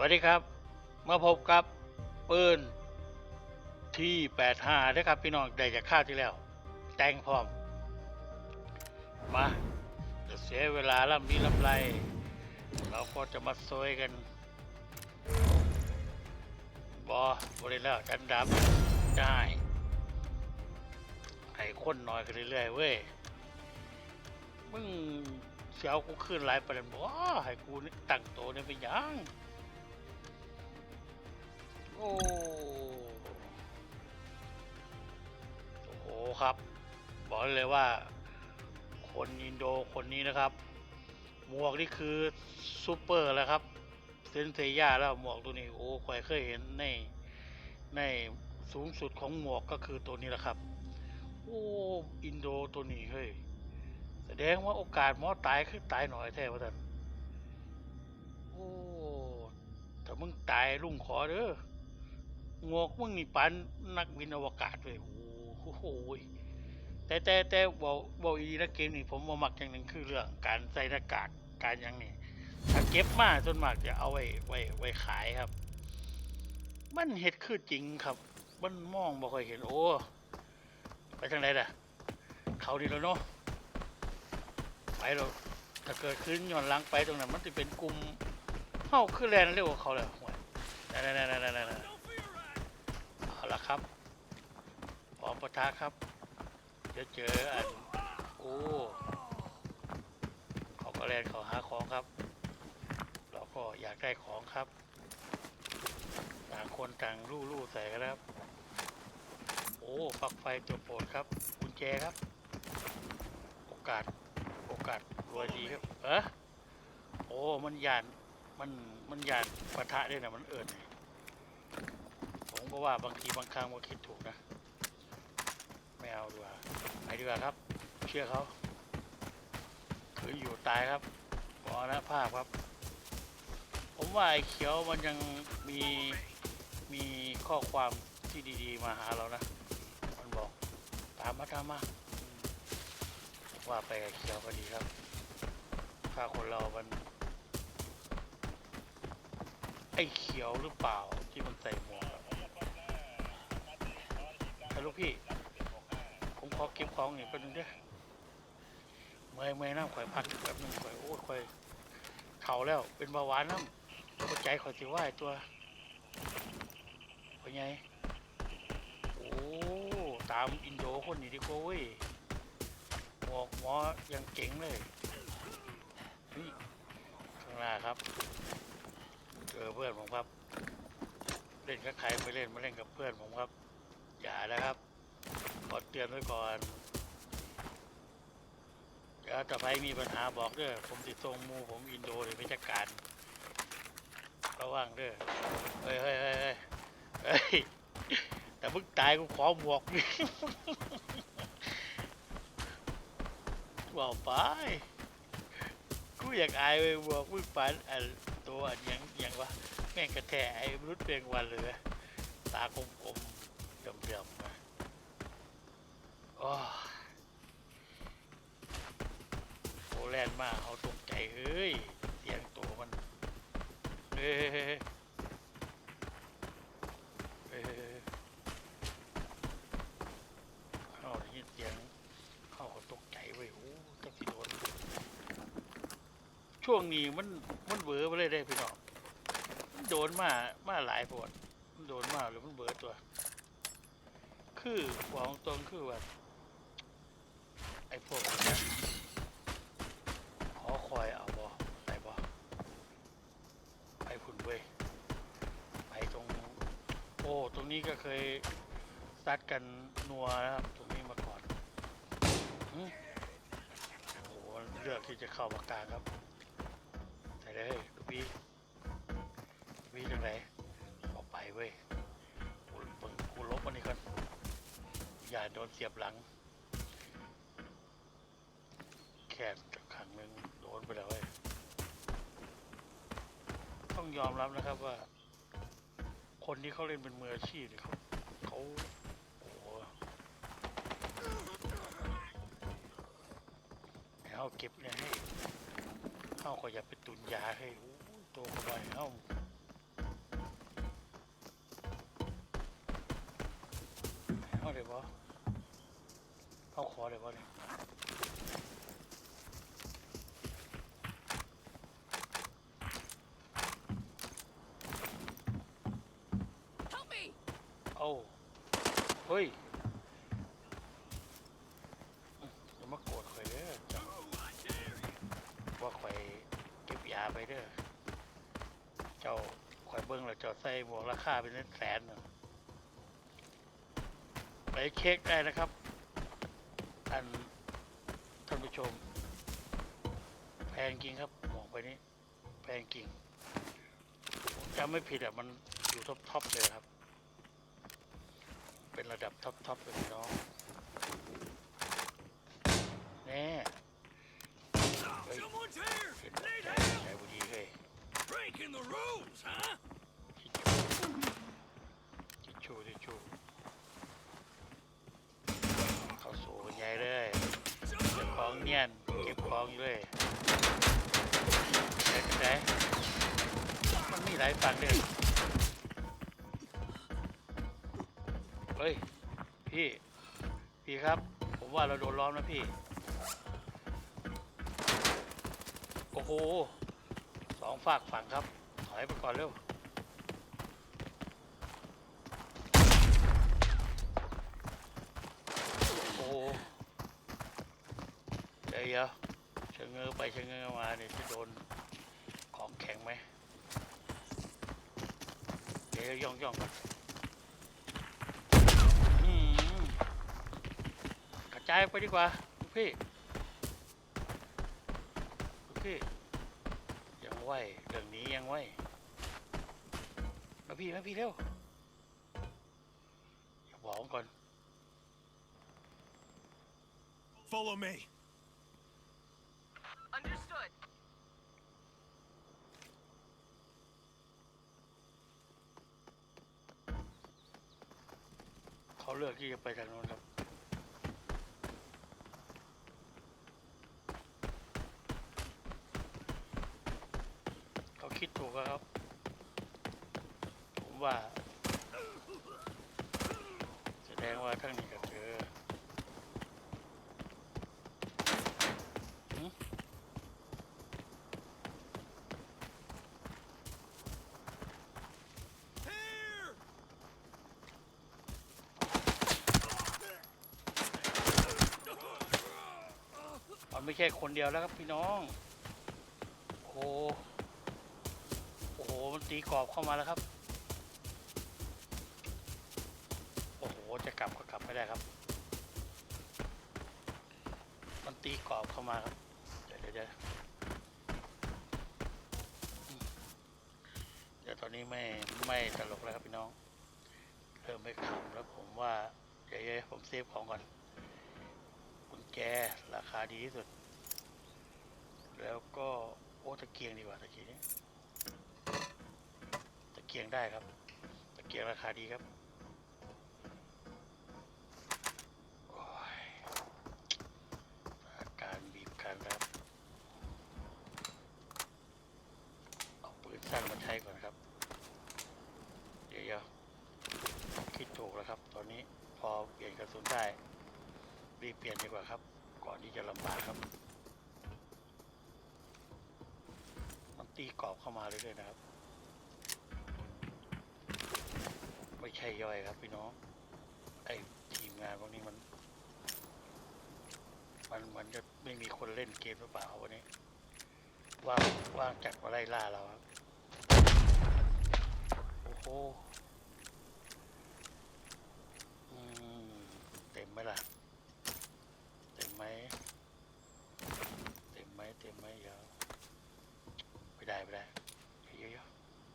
วัสดีครับ มาพบกับปืนที่85นะครับพี่น้องได้จากข้าวที่แล้ว แต่งพร้อม มาจะเสียเวลาลำนี้ลำไร เราก็จะมาซวยกันบอบริแล้วจันดับได้ให้คนน้อยขึ้นเรื่อยๆเว้ยมึงเสียวกูขึ้นหลายประเด็นบ่ให้กูตั้งโตเนี่ยเป็นยัง โอ้โหครับ บอกเลยว่า คนอินโดคนนี้นะครับ หมวกนี่คือซูเปอร์แล้วครับ เซนเซียแล้วหมวกตัวนี้โอ้ใครเคยเห็นในในสูงสุดของหมวกก็คือตัวนี้แหละครับ โอ้ อินโดตัวนี้เฮ้ย แสดงว่าโอกาสหมอตายคือตายหน่อยแท้ว่าท่านโอ้แต่มึงตายลุงขอเด้อ หมวกมึงนี่ปันนักบินอวกาศเลยโอ้โหแต่แต่แต่บอกบอกอีนะเกมนี่ผมว่ามักอย่างหนึ่งคือเรื่องการใส่หน้ากากการหยังนี่ถ้าเก็บมาจนมากจะเอาไว้ไว้ไว้ขายครับ มันเห็ดคือจริงครับ มันมองบ่ค่อยเห็นโอ้ไปทางไหนล่ะ เขาดีแล้วเนาะไปเราถ้าเกิดขึ้นย้อนหลังไปตรงนั้นมันจะเป็นกลุ่มเฮ้าคือแลนเร็วกว่าเขาเลยหวยนั่นนั่นนั่นนั่นนั่นเอาละครับพร้อม ปะทะครับ เดี๋ยวเจออันโอ้เขาก็แลนเขาหาของครับ เราก็อยากได้ของครับ ต่างคนต่างลู่ลู่ใส่กันครับ โอ้ปักไฟตัวโปรดครับกุญแจครับ โอกาสโอกาสรวยดีครับเออโอ้มันหยานมันมันหยานปะทะด้วยนะมันเอิญผมก็ว่าบางทีบางครั้งว่าคิดถูกนะ ไม่เอาดีกว่าไปดีกว่าครับ เชื่อเขาคืออยู่ตายครับขอนะภาพครับ ผมว่าไอ้เขียวมันยังมีมีข้อความที่ดีๆ มาหาเรานะ มันบอกตามมาตามมาว่าไปกับเขียวก็ดีครับถ้าคนเรามัน ไอ้เขียวหรือเปล่าที่มันใส่หมวกฮัลโหลพี่ ผมขอเก็บของหน่อยแป๊บนึงเด้อเมื่อยเมื่อยน้ำข่อยพักแป๊บนึงข่อยโอ้ยข่อยเข่าแล้ว เป็นเบาหวานน้ำตัวใจข่อยสิว่าไอ้ตัวเป็นไงโอ้ตามอินโดคนนี้ดีกว่าเว้ยหมวกหมอยังเจ๋งเลยนี่ข้างหน้าครับเจอเพื่อนผมครับ เล่นกับใครไปเล่นมาเล่นกับเพื่อนผมครับ อย่านะครับ ขอเตือนไว้ก่อนเดี๋ยวถ้าใครมีปัญหาบอกเด้อผมติดทรงมูผมอินโดเลยไปจัดการระวังเด้อเฮ้ยเฮ้ยเฮ้ยเฮ้ยแต่มึงตายกูขอหมวกนี่บอกไปกูอยากอายไปบอกมึงปันอันตัวอันยังยังวะแม่งกระแทกไอ้มนุษย์เพียงวันเลยตากลมๆเดิมๆม โอ้โหแลนมากเอาตกใจเฮ้ยเสียงตัวมันเฮ้ยเฮ้ยเฮ้ยเฮ้ยเฮ้ยเอาได้ยินเสียงเข้าตกใจเว้ยโอ้จังสิโดนช่วงนี้มันมันเบอไปเลยได้พี่น้องมันโดนมามาหลายปวดโดนมาหรือมันเบอตัว คือของตรงคือว่า อ้พวกนี้ขอคอยเอาบอไหนบอไปพุ่นเว้ยไปตรง โอ้ตรงนี้ก็เคยซัดกันนัวนะครับ ตรงนี้มาก่อนโอ้โหเลือกที่จะเข้ามากลางครับใส่เลยลูกพี่พี่จังไหนออกไปเว้ยกูเบิ่งกูลบอันนี้ก่อนอย่าโดนเสียบหลัง องยอมรับนะครับว่า คนที่เขาเล่นเป็นมืออาชีพเนี่ยเขาเขาโอ้โหเอาเก็บเนี่ยให้เข้าขออย่าไปตุนยาให้ตัวเข้าไปเอาเอาเลยบอเข้าขอเลยบอเนี่ย เฮ้ยอืมอย่ามาโกรธข่อยเด้อจังว่าข่อยเก็บยาไปเด้อ เจ้าข่อยเบิ้งแล้วเจ้าใส่หมวกราคาเป็นแสนนะไปเช็คได้นะครับอันท่านผู้ชม แพงจริงครับหมวกไปนี้ แพงจริงจำไม่ผิดอะมันอยู่ท็อปท็อปๆเลยครับ เป็นระดับท็อปท็อปเลยพี่น้องแน่เฮ้ย Someone's here! เห็นใจ Need ใจ help! บุดีเฮ้ย Breaking the rules, huh? ทิชชู่ทิชชู่ทิชชู่เข้าสู่กันใหญ่เลยเก็บของเนียนเก็บของอยู่เลยไหนไหนมันมีหลายฝั่งเลย ฮ้ย พี่ พี่ครับ ผมว่าเราโดนล้อมนะพี่ โอ้โหสองฝากฝั่งครับ ถอยไปก่อนเร็ว โอ้โหเดี๋ยวเดี๋ยวชะเง้อไปชะเง้อมาเนี่ยจะโดนของแข็งไหม เดี๋ยวย่องย่องก่อนอืมกระจายไปดีกว่าลูกพี่ลูกพี่ยังไหวเรื่องนี้ยังไหวมาพี่มาพี่เร็วอย่าบอกก่อน Follow me. Understood. เขาเลือกที่จะไปทางโน้นครับ เขา ครับ ผมว่า แสดงว่าทั้งนี้ก็เจอมันไม่ใช่คนเดียวแล้วครับพี่น้อง โอ้ มันตีกรอบเข้ามาแล้วครับ โอ้โห จะกลับก็กลับไม่ได้ครับ มันตีกรอบเข้ามาครับเดี๋ยวเดี๋ยวเดี๋ยวเดี๋ยวตอนนี้ไม่ไม่ตลกแล้วครับพี่น้อง เริ่มไม่ขำแล้วผมว่า เดี๋ยวผมเซฟของก่อนกุญแจราคาดีที่สุด แล้วก็โอ้ตะเกียงดีกว่าตะเกียงนี้ เกียงได้ครับตะเกียงราคาดีครับอาการบีบคันครับ เอาปืนสั้นมาใช้ก่อนครับ เดี๋ยวๆคิดถูกแล้วครับ ตอนนี้พอเปลี่ยนกระสุนได้ รีบเปลี่ยนดีกว่าครับ ก่อนที่จะลำบากครับ มันตีกรอบเข้ามาเรื่อยๆนะครับ ไม่ใช่ย่อยครับพี่น้อง ไอ้ทีมงานพวกนี้มัน มันมันจะไม่มีคนเล่นเกมหรือเปล่าวันนี้ ว่างว่างจัดมาไล่ล่าเราครับ โอ้โหอืมเต็มไหมล่ะ เต็มไหม เต็มไหมเต็มไหมเดี๋ยวไม่ได้ไม่ได้เยอะ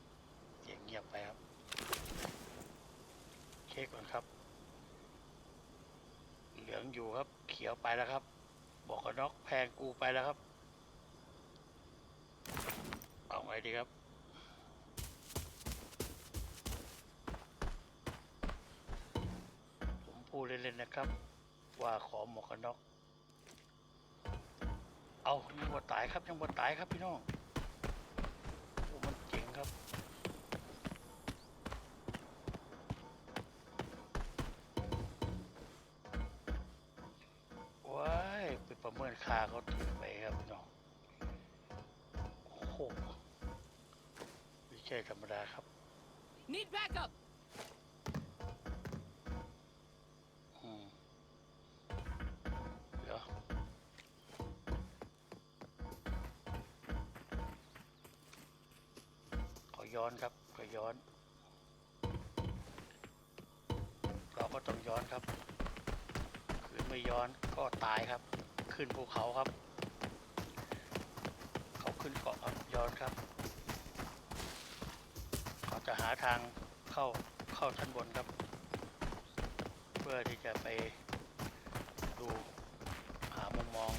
ๆเสียงเงียบไปครับเช็คก่อนครับ เหลื อยู่ครับ เขียวไปแล้วครับ บอกกันน็อกแพงกูไปแล้วครับ เอาไงดีครับ ผมพูดเล่นๆนะครับ ว่าขอหมวกกันน็อก เอายังบดตายครับยังบดตายครับพี่น้องโอ้มันเจ๋งครับาเขาถือไปครับพี่น้องโอ้โหไม่ใช่ธรรมดาครับ Need backup. อืมเดี๋ยวขอย้อนครับขอย้อน เราก็ต้องย้อนครับ คืนไม่ย้อนก็ตายครับ ขึ้นภูเขาครับ เขาขึ้นเกาะยอนครับ เขาจะหาทางเข้าเข้าชั้นบนครับ เพื่อที่จะไปดูหามุมมอง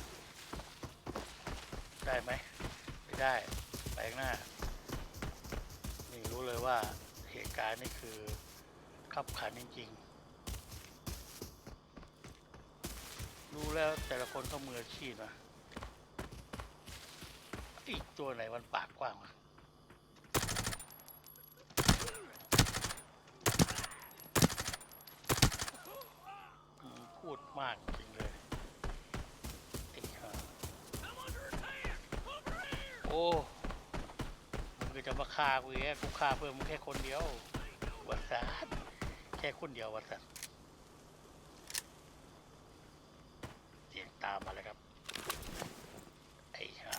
ได้ไหมไม่ได้ไปข้างหน้า นี่รู้เลยว่าเหตุการณ์นี่คือขับขันจริง ๆ รู้แล้วแต่ละคนเขามืออาชีพนะอีกตัวไหนมันปากกว้างวะพูดมากจริงเลยไอ้ห่าโอ้มึงก็จะมาฆ่ากูแค่กูฆ่าเพื่มึงแค่คนเดียววัสันแค่คนเดียววัสันเสียงตามมาเลยครับ ไอ้ห่า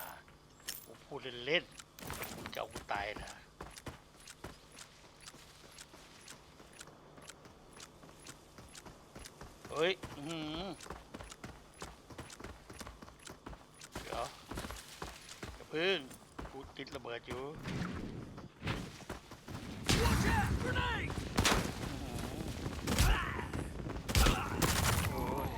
เล่นๆมึงจะเอากูตายนะเฮ้ยอือหือเดี๋ยวอย่าพึ่งกูติดระเบิดอยู่ Watch out! Grenade! โอ้ย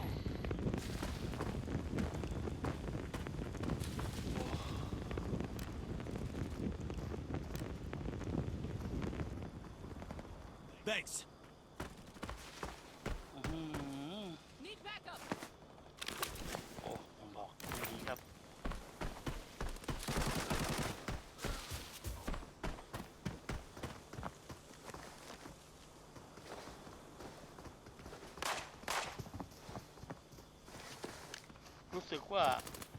Thanks. อื้อหือ Need backup. โอ้ผมบอกดีครับ รู้ สึกว่า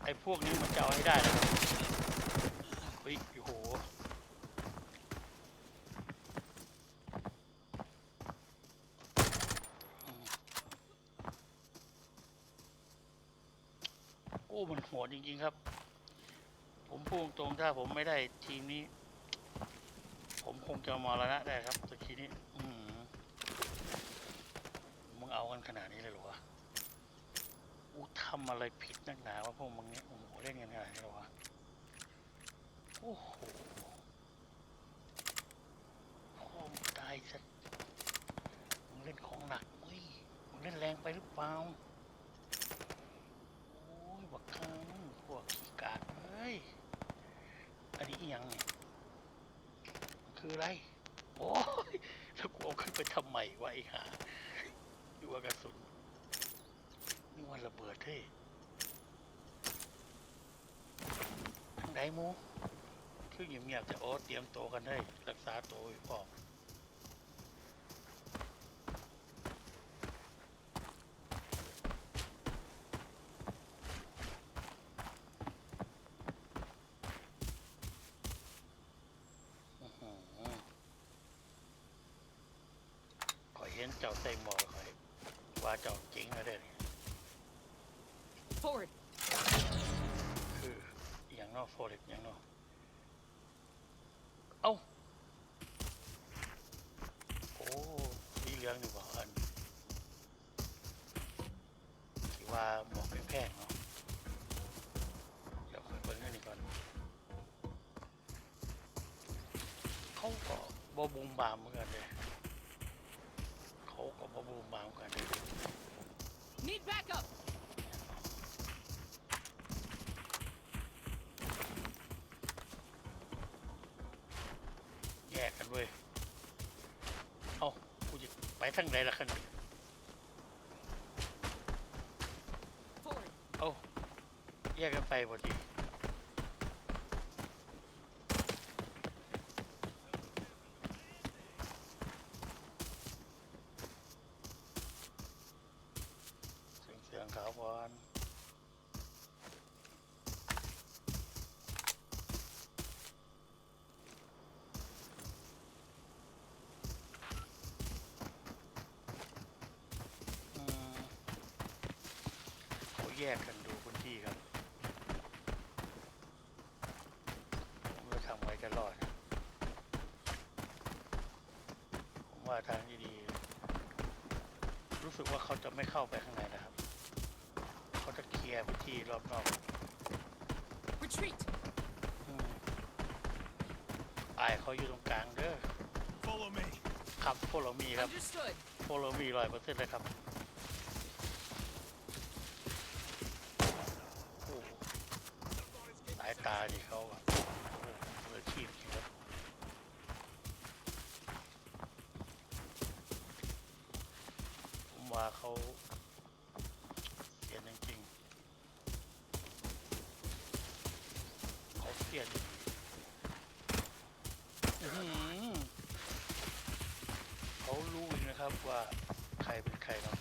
ไอ้พวกนี้มันจะเอาให้ได้นะครับเฮ้ยโอ้โหโอ้มันโหดจริงๆครับ ผมพูดตรงถ้าผมไม่ได้ทีมนี้ ผมคงจะมรณะได้ครับตะกี้นี้ อือหือมึงเอากันขนาดนี้เลยเหรอวะอูทำอะไรผิดนักหนาว่าพวกมึงเนี่ยโอ้โหเล่นกันขนาดนี้เหรอวะโอ้โหพ่อมึงตายสักมึงเล่นของหนักเว้ยมึงเล่นแรงไปหรือเปล่าโอ้ยบักคังพวกขี้กากเอ้ยอันนี้อิหยังเนี่ยคืออะไรโอ้ยแล้วกูเอาขึ้นไปทำไมวะไอ้ห่าดูว่ากระสุน นี่วันระเบิดเท่ทางใดหมูคือเงียบๆแต่โอ้เตรียมโตกันได้รักษาตัวอยู่พอมอื้อหือขอยเห็นเจ้าใส่หมอคอยว่าเจ้าจริงแล้วเด้อนี่ Forward. คืออหย่างนอกโฟเล็กอย่างนอกเอ้าโอ้สีเหลืองอยู่บ่อันที่ว่าหมวกแพงๆเนาะเดี๋ยวค่อยเบิ่งอันนี้ก่อนเขาก็บ่บูมบามเหมือนกันเลยเขาก็บ่บูมบามเหมือนกันเลย Need backup. ทางไหนล่ะคัน Forward. เอ้าแยกกันไปพอดีเสียงเสียงขาวบอล แยกกันดูพื้นที่ครับผมจะทำไว้จะรอดครับผมว่าทางที่ดี รู้สึกว่าเขาจะไม่เข้าไปข้างในนะครับ เขาจะเคลียร์พื้นที่รอบนอก Retreat. อืมอายเขาอยู่ตรงกลางเด้อ Follow me. ครับพวกเรามีครับ Understood. พวกเรามีร้อยเปอร์เซ็นต์เลยครับโอ้โหสาย ตาดิเขาแบบอ้โหมืออาชีพจริงครับผมว่าเขาเสียนจริงๆเขาเสียนอื้อหือเขารู้อีกนะครับว่าใครเป็นใครเนาะ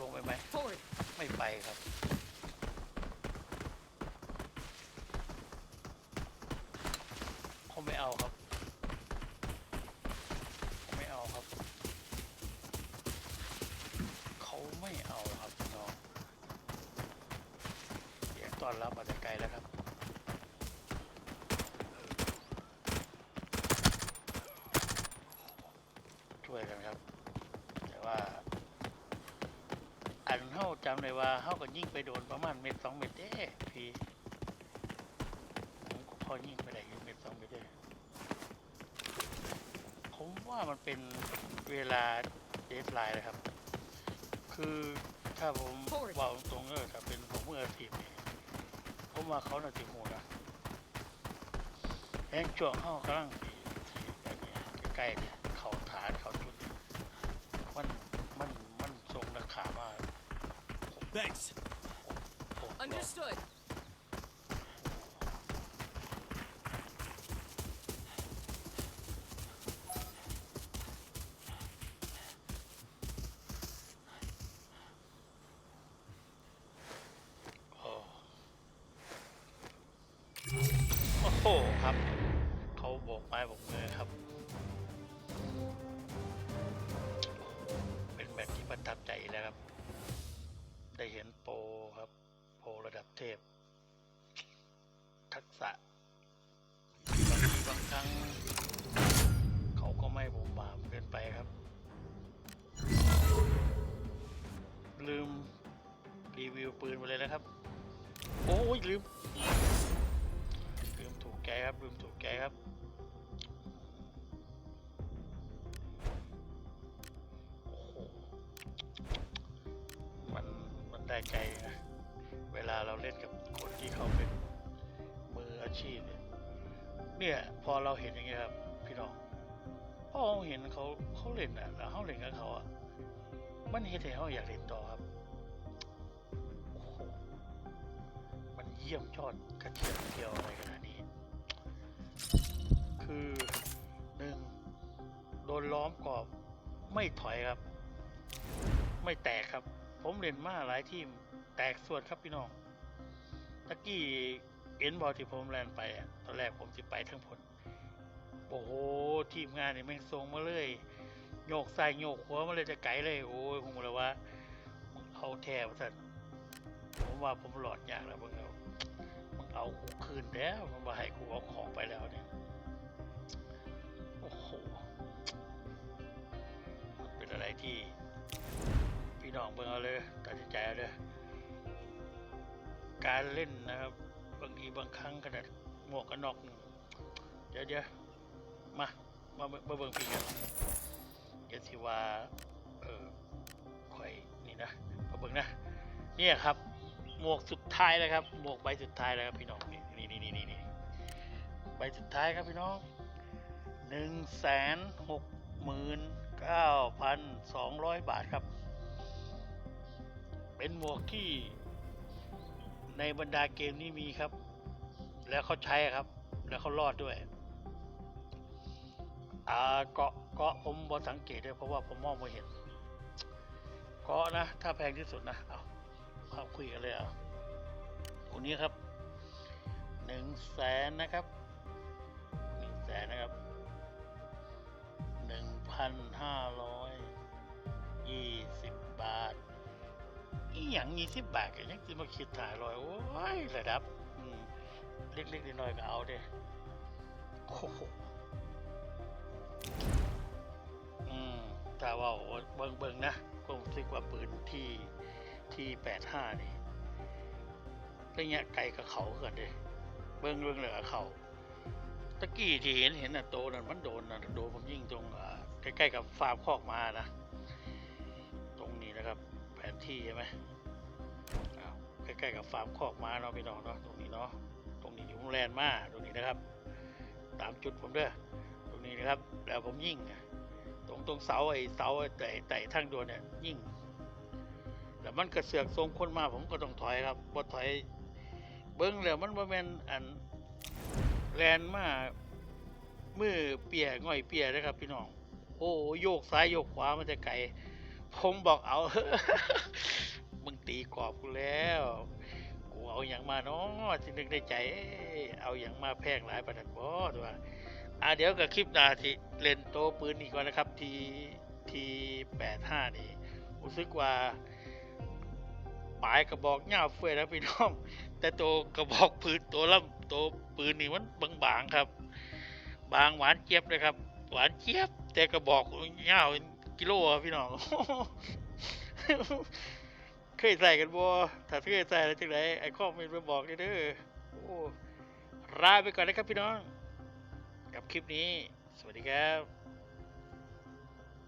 ลงไปไหม Forward. ไม่ไปครับ เขาไม่เอาครับเขาไม่เอาครับ เขาไม่เอาครับพี่น้องเสียงต้ อนรับมาแต่ไกลแล้วครับ ช่วยกันครับ แต่ว่า อันเฮาจำเลยว่าเฮาก็ยิ่งไปโดนประมาณเม็ดสองเม็ดเด้พี่ผมก็พอยิ่งไปได้ยู่เม็ดสองเม็ดเด้ผมว่ามันเป็นเวลาเดทไลน์เลยครับ คือถ้าผมเบอกตรงๆเออถ้าเป็นผมเมื่อทีมนี่ผ มว่าเขาน่าจะหูนะแองจ่วงเฮากำลังที่แบบนี้ใกล้เนี่ยเขาฐานเขาจุด มัน มัน มันทรงราคามาก Thanks. ผม Understood. เทพ ทักษะบางทีบางครั้ง เขาก็ไม่บุ่มบามเกินไปครับ ลืมรีวิวปืนไปเลยนะครับ โอ้ยลืม เนี่ย พอเราเห็นอย่างเงี้ยครับ พี่น้องพอเราเห็นเขาเขาเล่นอะแล้วเขาเล่นกับเขาอะมันเฮ็ดให้เขาอยากเล่นต่อครับโอ้โหมันเยี่ยมยอดกระเทียมเทียวอะไรขนาดนี้ คือหนึ่งโดนล้อมกรอบไม่ถอยครับ ไม่แตกครับ ผมเล่นมาหลายทีมแตกส่วนครับพี่น้องตะกี้ เอ็นบอลที่ผมแลนไปอะตอนแรกผมสิไปทั้งผลโอ้โหทีมงานเนี่แม่งส่งมาเลยโยกซ้ายโยกขวามาเลยจะไกลเลย โอ้ยผมเลยว่ามึงเอาแทบสันผมว่าผมหลอดอยากแล้วมึงเอามึงเอากูคืนแล้วมันมาให้กูเอาของไปแล้วเนี่ยโอ้โหเป็นอะไรที่ พี่น้องเบิ่งเอาเลยตัดสินใจเอาเลยการเล่นนะครับางทีบางครั้งขนาดหมวกกันน็อกหนึ่งเดี๋ยวเดี๋ยวมามาเบิ่งมาเบิ่งพี่กันเดี๋ยวสิว่าเออค่อยนี่นะมาเบิ่งนะเนี่ยครับ หมวกสุดท้ายแล้วครับ หมวกใบสุดท้ายแล้วครับพี่น้องนี่นี่นี่นี่นี่ใบสุดท้ายครับพี่น้องหนึ่งแสนหกหมื่นเก้าพันสองร้อยบาทครับ เป็นหมวกที่ในบรรดาเกมนี้มีครับ แล้วเขาใช้ครับ แล้วเขารอดด้วยอ่าเกาะเกาะผมบอสังเกตด้วยเพราะว่าผมมองไม่เห็น เกาะนะ ถ้าแพงที่สุดนะเอาเข้าคุยกันเลยเอาคนนี้ครับหนึ่งแสนนะครับหนึ่งแสนนะครับหนึ่งพันห้าร้อยยี่สิบบาทอีหยังยี่สิบบาทก็ยังจะมาคิดถ่ายลอยโอ้ยระดับ เล็กๆน้อยๆก็เอาเด้โอ้โหอืมถ้าว่าเบิ่งเบิ่งๆนะก็รู้สึกว่าปืนที่ที่แปดห้านี่ระยะไกลกับเขาเกินเด้เบิ่งเบิ่งเลยกับเขาตะกี้ที่เห็นเห็นน่ะโตนั่นมันโดนน่ะโดนผมยิงตรงอ่าใกล้ๆกับฟาร์มคอกมานะตรงนี้นะครับแผนที่ใช่ไหมอ้าวใกล้ๆกับฟาร์มคอกม้าเนาะพี่น้องเนาะตรงนี้เนาะ ตรงนี้อยู่โรงแรมมาตรงนี้นะครับ ตามจุดผมเด้อตรงนี้นะครับ แล้วผมยิงตรงตรงเสาไอ้เสาไอ้ไต่ไต่ทางด่วนเนี่ยยิ่งแล้วมันกระเสือกทรงคนมาผมก็ต้องถอยครับบ่ถอย เบิ้งแล้วมันบ่แม่นอันแลนมามือเปียง่อยเปียนะครับ พี่น้อง โอ้โยกซ้ายโยกขวามันจะไกลผมบอกเอา มึงตีกรอบกูแล้ว เอาอย่างมาเนาะที่นึกในใจ เอาอย่างมาแพงหลายประดันบ่ตัวอะเดี๋ยวกับคลิปนาที่เล่นโตปืนอีกก่อนนะครับทีทีแปดห้านี่รู้สึกว่าปลายกระบอกเงาเฟื่อยแล้วพี่น้อง แต่ตัวกระบอกปืนตัวลำตัวปืนนี่มันบางๆครับ บางหวานเจี๊ยบเลยครับ หวานเจี๊ยบ แต่กระบอกเงากิโลอะพี่น้อง เคยใส่กันบ่ถ้าเคยใส่แล้วจังไดไอ้ข้อมูลไปบอกเด้อโอ้ลาไปก่อนนะครับพี่น้อง กับคลิปนี้ สวัสดีครับ